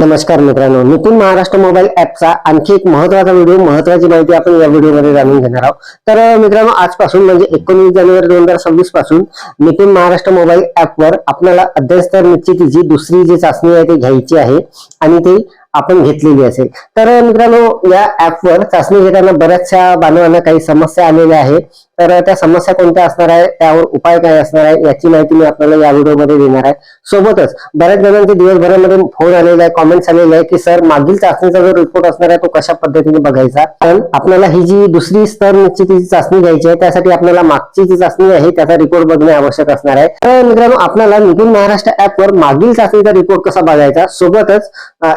नमस्कार मित्रांनो निपुण महाराष्ट्र मोबाईल ऍपचा आणखी एक महत्त्वाचा व्हिडिओ महत्वाची माहिती आपण या व्हिडिओमध्ये जाणून घेणार आहोत. तर मित्रांनो आजपासून म्हणजे एकोणीस जानेवारी दोन हजार सव्वीसपासून निपुण महाराष्ट्र मोबाईल ऍपवर आपल्याला अध्ययनस्तर निश्चितीची दुसरी जी चाचणी आहे ती घ्यायची आहे आणि ती आपण घेतलेली असेल. तर मित्रांनो या ऍपवर चाचणी घेताना बऱ्याचशा बांधवांना काही समस्या आलेल्या आहेत. तर त्या समस्या कोणत्या असणार आहे? त्यावर उपाय काय असणार आहे? याची माहिती मी आपल्याला या व्हिडिओमध्ये देणार आहे. सोबतच बऱ्याच जणांचे दिवसभरामध्ये फोन आलेला आहे कॉमेंट्स आलेले आहे की सर मागील चाचणीचा जो रिपोर्ट असणार आहे तो कशा पद्धतीने बघायचा? कारण आपल्याला ही जी दुसरी स्तर निश्चितीची चाचणी घ्यायची आहे त्यासाठी आपल्याला मागची जी चाचणी आहे त्याचा रिपोर्ट बघणे आवश्यक असणार आहे. तर मित्रांनो आपल्याला निपुण महाराष्ट्र ऍपवर मागील चाचणीचा रिपोर्ट कसा बघायचा? सोबतच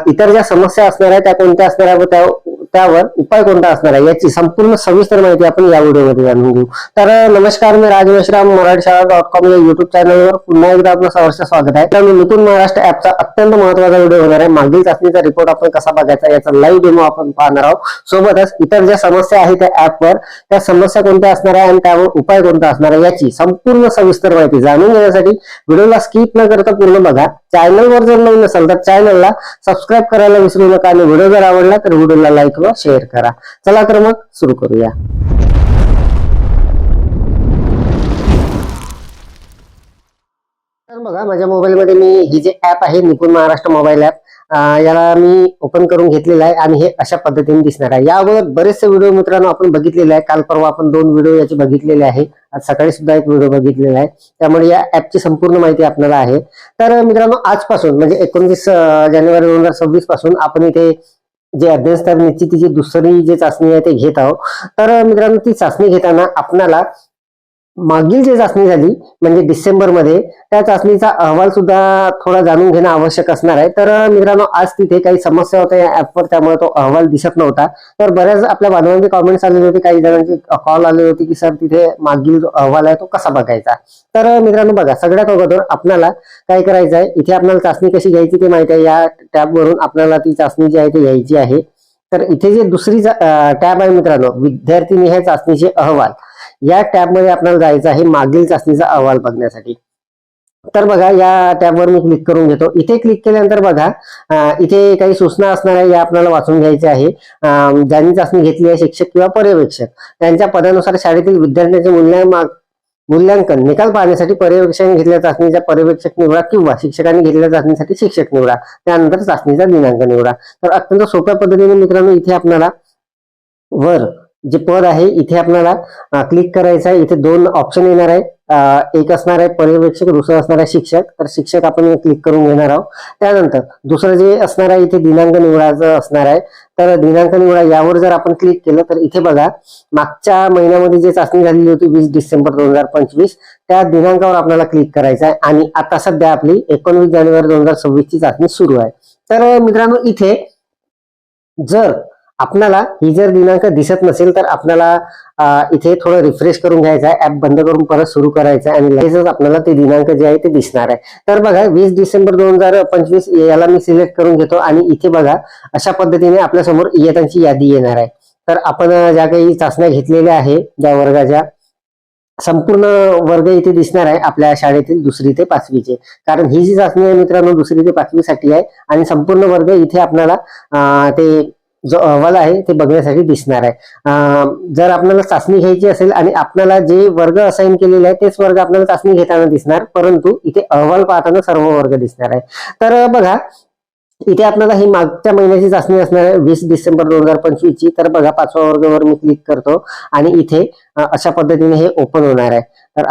इतर ज्या समस्या असणार आहेत त्या कोणत्या असणार आहे व त्या त्यावर उपाय कोणता असणार आहे? याची संपूर्ण सविस्तर माहिती आपण या व्हिडिओमध्ये जाणून घेऊ. तर नमस्कार मी राज मेश्राम मराठी शाळा डॉट कॉम या युट्यूब चॅनलवर पुन्हा एकदा आपलं सहर्ष स्वागत आहे. त्यामुळे नूतन महाराष्ट्र ऍपचा अत्यंत महत्त्वाचा व्हिडिओ होणार आहे. मागील चाचणीचा रिपोर्ट आपण कसा बघायचा याचा लाईव्ह डेमो आपण पाहणार आहोत. सोबतच इतर ज्या समस्या आहेत त्या ऍपवर त्या समस्या कोणत्या असणार आहे आणि त्यावर उपाय कोणता असणार आहे याची संपूर्ण सविस्तर माहिती जाणून घेण्यासाठी व्हिडिओला स्किप न करता पूर्ण बघा. चॅनलवर जर नवीन नसेल तर चॅनलला सबस्क्राईब करायला विसरू नका आणि व्हिडिओ जर आवडला तर व्हिडिओला लाईक व शेअर करा. चला तर मग सुरू करूया. तर बघा माझ्या मोबाईलमध्ये मी ही जे ऍप आहे निपुण महाराष्ट्र मोबाईल ऍप याला मी ओपन करून घेतलेलं आहे आणि हे अशा पद्धतीने दिसणार आहे. या अगोदर बरेचसे व्हिडिओ मित्रांनो आपण बघितलेले आहे. काल परवा आपण दोन व्हिडिओ याचे बघितलेले आहे. आज सकाळी सुद्धा एक व्हिडिओ बघितलेला आहे. त्यामुळे या ऍपची संपूर्ण माहिती आपल्याला आहे. तर मित्रांनो आजपासून म्हणजे एकोणतीस जानेवारी दोन हजार सव्वीसपासून आपण इथे जे अध्ययनस्तर निश्चितीची दुसरी जी चाचणी आहे ते घेत आहोत. तर मित्रांनो ती चाचणी घेताना आपल्याला मागील जी चाचणी झाली म्हणजे डिसेंबरमध्ये त्या चाचणीचा अहवाल सुद्धा थोडा जाणून घेणं आवश्यक असणार आहे. तर मित्रांनो आज तिथे काही समस्या होत्या या ऍपवर त्यामुळे तो अहवाल दिसत नव्हता. तर बऱ्याच आपल्या बांधवांचे कॉमेंट्स आलेले होते काही जणांचे कॉल आले होते की सर तिथे मागील जो अहवाल आहे तो कसा बघायचा? तर मित्रांनो बघा सगळ्यात अगोदर आपल्याला काय करायचं आहे इथे आपल्याला चाचणी कशी घ्यायची ते माहिती आहे. या टॅबवरून आपल्याला ती चाचणी जी आहे ती घ्यायची आहे. तर इथे जे दुसरी टॅब आहे मित्रांनो विद्यार्थी निहाय चाचणीचे अहवाल. या टॅबमध्ये आपल्याला जायचं आहे मागील चाचणीचा अहवाल बघण्यासाठी. तर बघा या टॅबवर मी क्लिक करून घेतो. इथे क्लिक केल्यानंतर बघा इथे काही सूचना असणार आहे या आपल्याला वाचून घ्यायच्या आहे. ज्यांनी चाचणी घेतली आहे शिक्षक किंवा पर्यवेक्षक त्यांच्या पदानुसार शाळेतील विद्यार्थ्यांचे मूल्यांकन मूल्यांकन निकाल पाहण्यासाठी पर्यवेक्षण घेतलेल्या चाचणीचा पर्यवेक्षक निवडा किंवा शिक्षकांनी घेतलेल्या चाचणीसाठी शिक्षक निवडा. त्यानंतर चाचणीचा दिनांक निवडा. तर अत्यंत सोप्या पद्धतीने मित्रांनो इथे आपल्याला वर जे पद आहे इथे आपल्याला क्लिक करायचं आहे. इथे दोन ऑप्शन येणार आहे एक असणार आहे पर्यवेक्षक दुसरं असणार आहे शिक्षक. तर शिक्षक आपण क्लिक करून घेणार आहोत. त्यानंतर दुसरं जे असणार आहे इथे दिनांक निवडायचं असणार आहे. तर दिनांक निवडा यावर जर आपण क्लिक केलं तर इथे बघा मागच्या महिन्यामध्ये जे चाचणी झालेली होती वीस डिसेंबर दोन हजार पंचवीस त्या दिनांकावर आपल्याला क्लिक करायचं आहे. आणि आता सध्या आपली एकोणवीस जानेवारी दोन हजार सव्वीस ची चाचणी सुरू आहे. तर मित्रांनो इथे जर आपणाला ही जर दिनांक दिसत नसेल तर आपल्याला इथे थोडं रिफ्रेश करून घ्यायचं आहे. ऍप बंद करून परत सुरू करायचं आहे आणि लगेचच आपल्याला ते दिनांक जे आहे ते दिसणार आहे. तर बघा वीस डिसेंबर दोन हजार पंचवीस याला मी सिलेक्ट करून घेतो आणि इथे बघा अशा पद्धतीने आपल्यासमोर इयतांची यादी येणार आहे. तर आपण ज्या काही चाचण्या घेतलेल्या आहे ज्या वर्गाच्या संपूर्ण वर्ग इथे दिसणार आहे आपल्या शाळेतील दुसरी ते पाचवीचे. कारण ही जी चाचणी आहे मित्रांनो दुसरी ते पाचवीसाठी आहे आणि संपूर्ण वर्ग इथे आपल्याला ते जो अहवाल आहे ते बघण्यासाठी दिसणार आहे. जर आपल्याला चाचणी घ्यायची असेल आणि आपल्याला जे वर्ग असाइन केलेले आहे तेच वर्ग आपल्याला चाचणी घेताना दिसणार परंतु इथे अहवाल पाहताना सर्व वर्ग दिसणार आहे. तर बघा इथे आपल्याला ही मागच्या महिन्याची चाचणी असणार आहे वीस डिसेंबर दोन हजार पंचवीस ची तर बघा पाचव्या वर्गावर मी क्लिक करतो आणि इथे अशा पद्धतीने हे ओपन होणार आहे. तर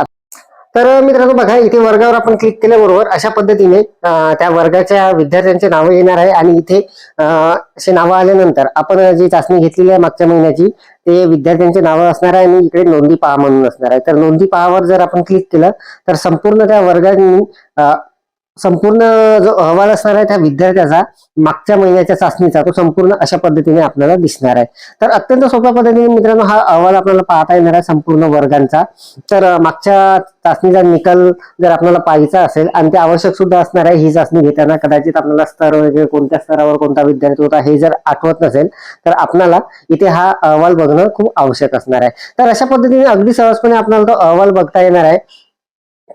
तर मित्रांनो बघा इथे वर्गावर आपण क्लिक केल्याबरोबर अशा पद्धतीने त्या वर्गाच्या विद्यार्थ्यांचे नावं येणार आहे आणि इथे असे नावं आल्यानंतर आपण जी चाचणी घेतलेली आहे मागच्या महिन्याची ते विद्यार्थ्यांचे नावं असणार आहे आणि इकडे नोंदी पहा म्हणून असणार आहे. तर नोंदी पहावर जर आपण क्लिक केलं तर संपूर्ण त्या वर्गांनी संपूर्ण जो अहवाल असणार आहे त्या विद्यार्थ्याचा मागच्या महिन्याच्या चाचणीचा तो संपूर्ण अशा पद्धतीने आपल्याला दिसणार आहे. तर अत्यंत सोप्या पद्धतीने मित्रांनो हा अहवाल आपल्याला पाहता येणार आहे संपूर्ण वर्गांचा. तर मागच्या चाचणीचा निकाल जर आपल्याला पाहायचा असेल आणि ते आवश्यक सुद्धा असणार आहे ही चाचणी घेताना कदाचित आपल्याला स्तर वगैरे कोणत्या स्तरावर कोणता विद्यार्थी होता हे जर आठवत नसेल तर आपल्याला इथे हा अहवाल बघणं खूप आवश्यक असणार आहे. तर अशा पद्धतीने अगदी सहजपणे आपल्याला तो अहवाल बघता येणार आहे.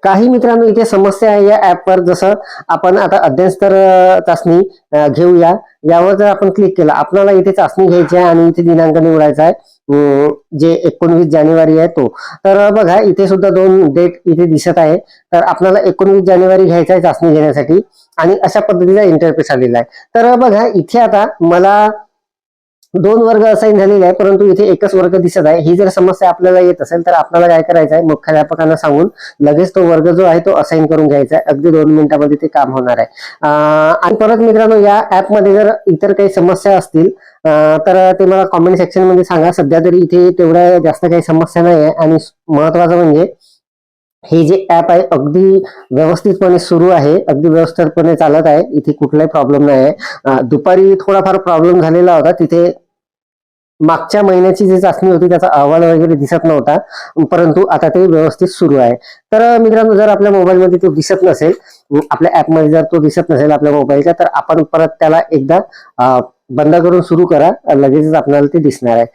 काही मित्रांनो इथे समस्या आहे या ऍपवर जसं आपण आता अध्ययनस्तर अं, चाचणी घेऊया. यावर जर आपण क्लिक केलं आपल्याला इथे चाचणी घ्यायची आहे आणि इथे दिनांक निवडायचा आहे. जे एकोणवीस जानेवारी आहे तो. तर बघा इथे सुद्धा दोन डेट इथे दिसत आहे. तर आपल्याला एकोणवीस जानेवारी घ्यायचा आहे चाचणी घेण्यासाठी. आणि अशा पद्धतीचा इंटरफेस आलेला आहे. तर बघा इथे आता मला दोन वर्ग असाइन झालेले आहे परंतु इथे एकच वर्ग दिसत आहे. ही जर समस्या आपल्याला येत असेल तर आपल्याला काय करायचं आहे? मुख्याध्यापकांना सांगून लगेच तो वर्ग जो आहे तो असाइन करून घ्यायचा आहे. अगदी दोन मिनिटांमध्ये ते काम होणार आहे. आणि परत मित्रांनो या ऍपमध्ये जर इतर काही समस्या असतील तर ते मला कॉमेंट सेक्शनमध्ये सांगा. सध्या तरी इथे तेवढ्या जास्त काही समस्या नाही आहे आणि महत्वाचं म्हणजे हे जे ऍप आहे अगदी व्यवस्थितपणे सुरू आहे अगदी व्यवस्थितपणे चालत आहे. इथे कुठलाही प्रॉब्लेम नाही आहे. दुपारी थोडाफार प्रॉब्लेम झालेला होता. तिथे मागच्या महिन्याची जी चाचणी होती त्याचा अहवाल वगैरे दिसत नव्हता. परंतु आता ते व्यवस्थित सुरू आहे. तर मित्रांनो जर आपल्या मोबाईलमध्ये तो दिसत नसेल आपल्या ऍपमध्ये जर तो दिसत नसेल आपल्या मोबाईलचा तर आपण परत त्याला एकदा बंद करून सुरू करा लगेचच आपल्याला ते दिसणार आहे.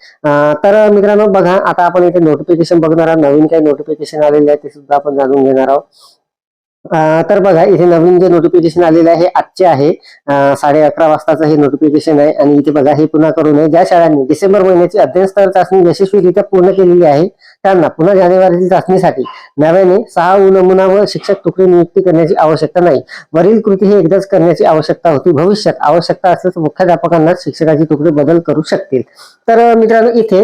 तर मित्रांनो बघा आता आपण इथे नोटिफिकेशन बघणार आहोत. नवीन काही नोटिफिकेशन आलेले आहे ते सुद्धा आपण जाणून घेणार आहोत. तर बघा इथे नवीन जे नोटिफिकेशन आलेलं आहे हे आजचे आहे. साडे अकरा वाजताचं हे नोटिफिकेशन आहे. आणि इथे बघा हे पुन्हा करू नये. ज्या शाळांनी डिसेंबर महिन्याची अध्ययन स्तर चाचणी यशस्वीरित्या पूर्ण केलेली आहे त्यांना पुन्हा जानेवारीतील चाचणीसाठी नव्याने सहा नमुना व शिक्षक तुकडी नियुक्ती करण्याची आवश्यकता नाही. वरील कृती ही एकदाच करण्याची आवश्यकता होती. भविष्यात आवश्यकता असल्यास मुख्याध्यापकांना शिक्षकाची तुकडी बदल करू शकतील. तर मित्रांनो इथे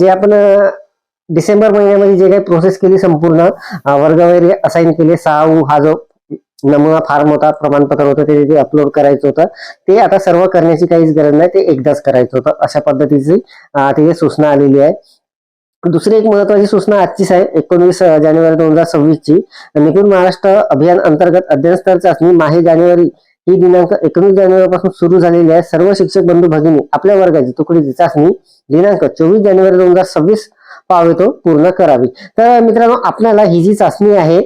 जे आपण डिसेंबर महिन्यामध्ये जे काही प्रोसेस केली संपूर्ण वर्ग वगैरे असाइन केले सहा उ हा जो नमुना फार्म होता प्रमाणपत्र होतं ते तिथे अपलोड करायचं होतं. ते आता सर्व करण्याची काहीच गरज नाही ते एकदाच करायचं होतं. अशा पद्धतीची तिथे सूचना आलेली आहे. दुसरी एक महत्वाची सूचना आजचीच आहे एकोणवीस जानेवारी दोन हजार सव्वीस ची निपुण महाराष्ट्र अभियान अंतर्गत अध्ययन स्तर चाचणी माहे जानेवारी ही दिनांक एकोणीस जानेवारी पासून सुरू झालेली आहे. सर्व शिक्षक बंधू भगिनी आपल्या वर्गाची तुकडीची चाचणी दिनांक चोवीस जानेवारी दोन हजार सव्वीस पावेतो पूर्ण करावी. तर मित्रांनो आपल्याला ही जी चाचणी आहे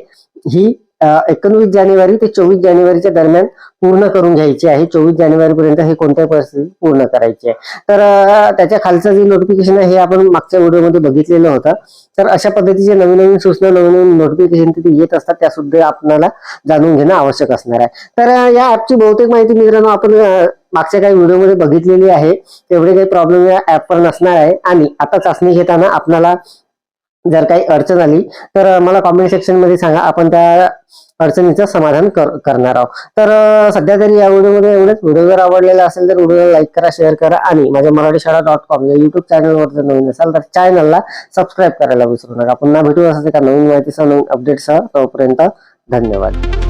ही एकोणवीस जानेवारी ते चोवीस जानेवारीच्या दरम्यान पूर्ण करून घ्यायची आहे. चोवीस जानेवारी पर्यंत हे कोणत्याही परिस्थितीत पूर्ण करायची आहे. तर त्याच्या खालचं जे नोटिफिकेशन आहे हे आपण मागच्या व्हिडिओमध्ये बघितलेलं होतं. तर अशा पद्धतीचे नवीन नवीन सूचना नवीन नवीन नोटिफिकेशन तिथे येत असतात त्या सुद्धा आपल्याला जाणून घेणं आवश्यक असणार आहे. तर या ऍपची बहुतेक माहिती मित्रांनो आपण मागच्या काही व्हिडिओमध्ये बघितलेली आहे. तेवढे काही प्रॉब्लेम या ऍपवर नसणार आहे. आणि आता चाचणी घेताना आपल्याला जर काही अडचण आली तर मला कॉमेंट सेक्शनमध्ये सांगा. आपण त्या अडचणीचं समाधान कर- करणार आहोत. तर सध्या तरी या व्हिडिओमध्ये एवढंच. व्हिडिओ जर आवडलेला असेल तर व्हिडिओला लाईक करा शेअर करा आणि माझ्या मराठी शाळा डॉट कॉम या युट्यूब चॅनलवर जर नवीन असाल तर चॅनलला सबस्क्राईब करायला विसरू नका. पुन्हा भेटू असं का नवीन माहितीसह नवीन अपडेटसह तोपर्यंत धन्यवाद.